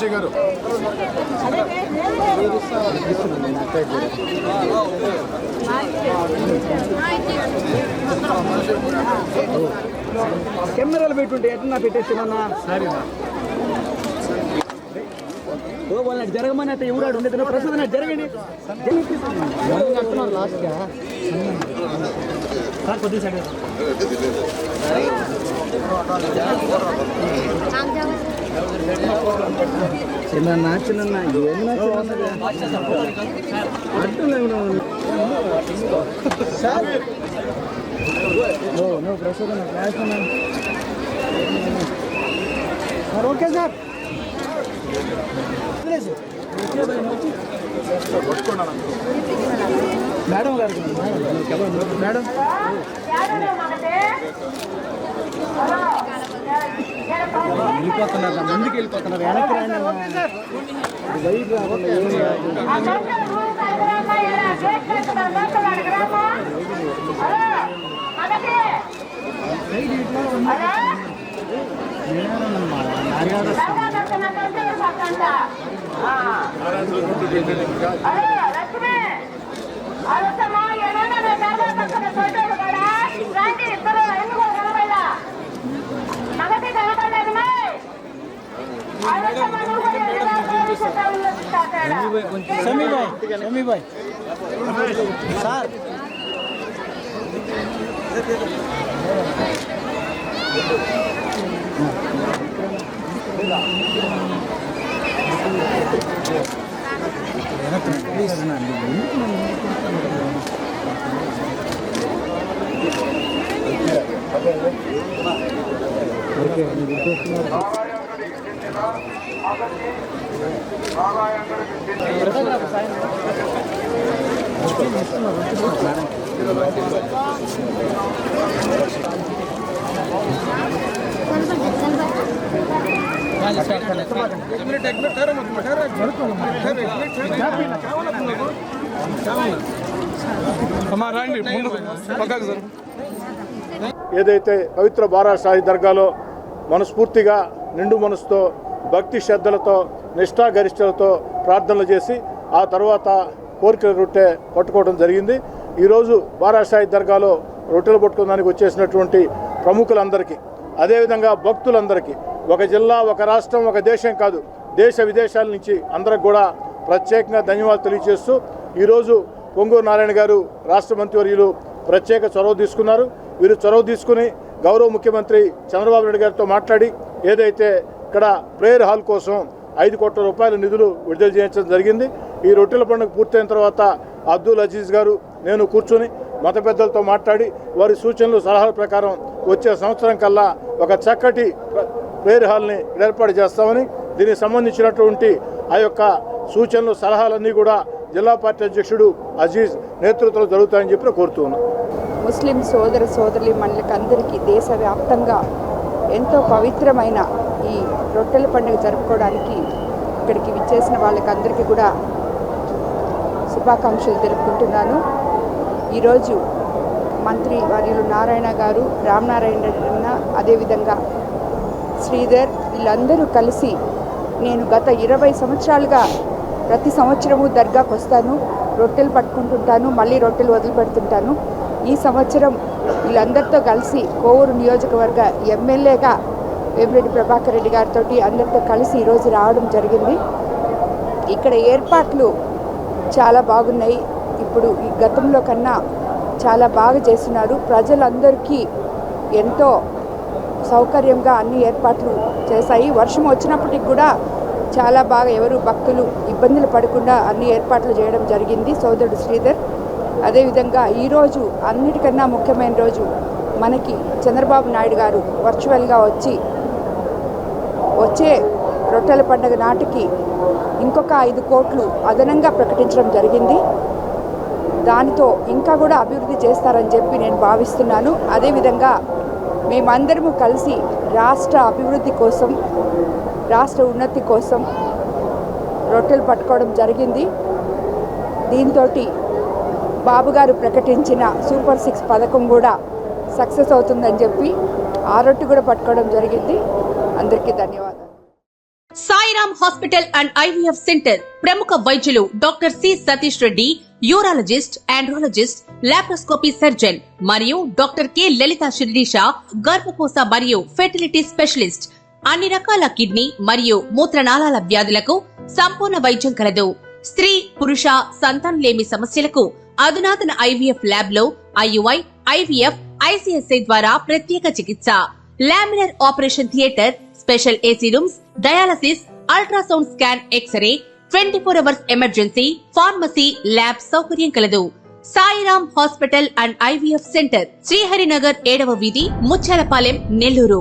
కౌశి గారు. కెమెరాలు పెట్టుంటే ఎట్లా పెట్టేస్తున్నా ఓ వాళ్ళని జరగమని అయితే ఎవరాడు ఉండేది? ప్రస్తుతం జరగండి. లాస్ట్గా సార్ కొద్దిగా సైడ్ చిన్న చిన్న నువ్వు ప్రస్తుతం సార్ ఓకే సార్. మేడం గారు మేడం. వెళ్ళిపోతున్నారు ముందుకు వెళ్ళిపోతున్నారు వెనక్కి రాండి સમીભાઈ સમીભાઈ સાર ఓకే రండి ముందు ఏదైతే పవిత్ర బారా సాయి దర్గాలో మనస్ఫూర్తిగా నిండు మనసుతో భక్తి శ్రద్ధలతో నిష్ఠాగరిష్టలతో ప్రార్థనలు చేసి ఆ తర్వాత కోరికల రొట్టె పట్టుకోవడం జరిగింది. ఈరోజు బారాసాయి దర్గాలో రొట్టెలు పట్టుకోవడానికి వచ్చేసినటువంటి ప్రముఖులందరికీ అదేవిధంగా భక్తులందరికీ ఒక జిల్లా ఒక రాష్ట్రం ఒక దేశం కాదు దేశ విదేశాల నుంచి అందరికి కూడా ప్రత్యేకంగా ధన్యవాదాలు తెలియజేస్తూ ఈరోజు పొంగూరు నారాయణ గారు రాష్ట్ర మంత్రివర్యులు ప్రత్యేక చొరవ తీసుకున్నారు. వీరు చొరవ తీసుకుని గౌరవ ముఖ్యమంత్రి చంద్రబాబు నాయుడు గారితో మాట్లాడి ఏదైతే ఇక్కడ ప్రేయర్ హాల్ కోసం ఐదు కోట్ల రూపాయల నిధులు విడుదల చేయించడం జరిగింది. ఈ రొట్టెల పండుగ పూర్తయిన తర్వాత అబ్దుల్ అజీజ్ గారు నేను కూర్చొని మత పెద్దలతో మాట్లాడి వారి సూచనలు సలహాల ప్రకారం వచ్చే సంవత్సరం కల్లా ఒక చక్కటి ప్రేయర్ హాల్ని ఏర్పాటు చేస్తామని దీనికి సంబంధించినటువంటి ఆ యొక్క సూచనలు సలహాలన్నీ కూడా జిల్లా పార్టీ అధ్యక్షుడు అజీజ్ నేతృత్వంలో జరుగుతాయని చెప్పి కోరుతూ ఉన్నాను ముస్లిం సోదర సోదరి మనలకు అందరికీ దేశవ్యాప్తంగా ఎంతో పవిత్రమైన ఈ రొట్టెల పండుగ జరుపుకోవడానికి ఇక్కడికి విచ్చేసిన వాళ్ళకందరికీ కూడా శుభాకాంక్షలు తెలుపుకుంటున్నాను. ఈరోజు మంత్రి వర్యులు నారాయణ గారు రామనారాయణ అన్న అదేవిధంగా శ్రీధర్ వీళ్ళందరూ కలిసి నేను గత ఇరవై సంవత్సరాలుగా ప్రతి సంవత్సరము దర్గాకు వస్తాను రొట్టెలు పట్టుకుంటుంటాను మళ్ళీ రొట్టెలు వదిలిపెడుతుంటాను. ఈ సంవత్సరం వీళ్ళందరితో కలిసి కోవూరు నియోజకవర్గ ఎమ్మెల్యేగా వేమిరెడ్డి ప్రభాకర్ రెడ్డి గారితో అందరితో కలిసి ఈరోజు రావడం జరిగింది. ఇక్కడ ఏర్పాట్లు చాలా బాగున్నాయి. ఇప్పుడు ఈ గతంలో కన్నా చాలా బాగా చేస్తున్నారు. ప్రజలందరికీ ఎంతో సౌకర్యంగా అన్ని ఏర్పాట్లు చేశాయి. వర్షం వచ్చినప్పటికి కూడా చాలా బాగా ఎవరు భక్తులు ఇబ్బందులు పడకుండా అన్ని ఏర్పాట్లు చేయడం జరిగింది సోదరుడు శ్రీధర్. అదేవిధంగా ఈరోజు అన్నిటికన్నా ముఖ్యమైన రోజు మనకి చంద్రబాబు నాయుడు గారు వర్చువల్గా వచ్చి వచ్చే రొట్టెల పండుగ నాటికి ఇంకొక ఐదు కోట్లు అదనంగా ప్రకటించడం జరిగింది. దానితో ఇంకా కూడా అభివృద్ధి చేస్తారని చెప్పి నేను భావిస్తున్నాను. అదేవిధంగా మేమందరము కలిసి రాష్ట్ర అభివృద్ధి కోసం రాష్ట్ర ఉన్నతి కోసం రొట్టెలు పట్టుకోవడం జరిగింది. దీంతో బాబుగారు ప్రకటించిన సూపర్ సిక్స్ పథకం కూడా సక్సెస్ అవుతుందని చెప్పి ఆ రొట్టు కూడా పట్టుకోవడం జరిగింది. అందరికీ ధన్యవాదాలు. Sairam hospital and IVF centre ప్రముఖ వైద్యులు doctor C Satish Reddy urologist andrologist laparoscopy surgeon మరియు డాక్టర్ కె లలిత శిరీష గర్భకోశ మరియు ఫెర్టిలిటీ స్పెషలిస్ట్. అన్ని రకాల కిడ్నీ మరియు మూత్రనాళాల వ్యాధులకు సంపూర్ణ వైద్యం కలదు. స్త్రీ పురుష సంతానలేమి సమస్యలకు అధునాతన ఐవీఎఫ్ ల్యాబ్లో ఐయుఐ ఐవీఎఫ్ ఐసీఎస్ఐ ద్వారా ప్రత్యేక చికిత్స. Laminar operation theatre special AC rooms dialysis ultrasound scan X ray twenty four hours emergency pharmacy lab సౌకర్యం కలదు. Sairam hospital and IVF centre Sriharinagar ఏడవ వీధి ముచ్చాలపాలెం నెల్లూరు.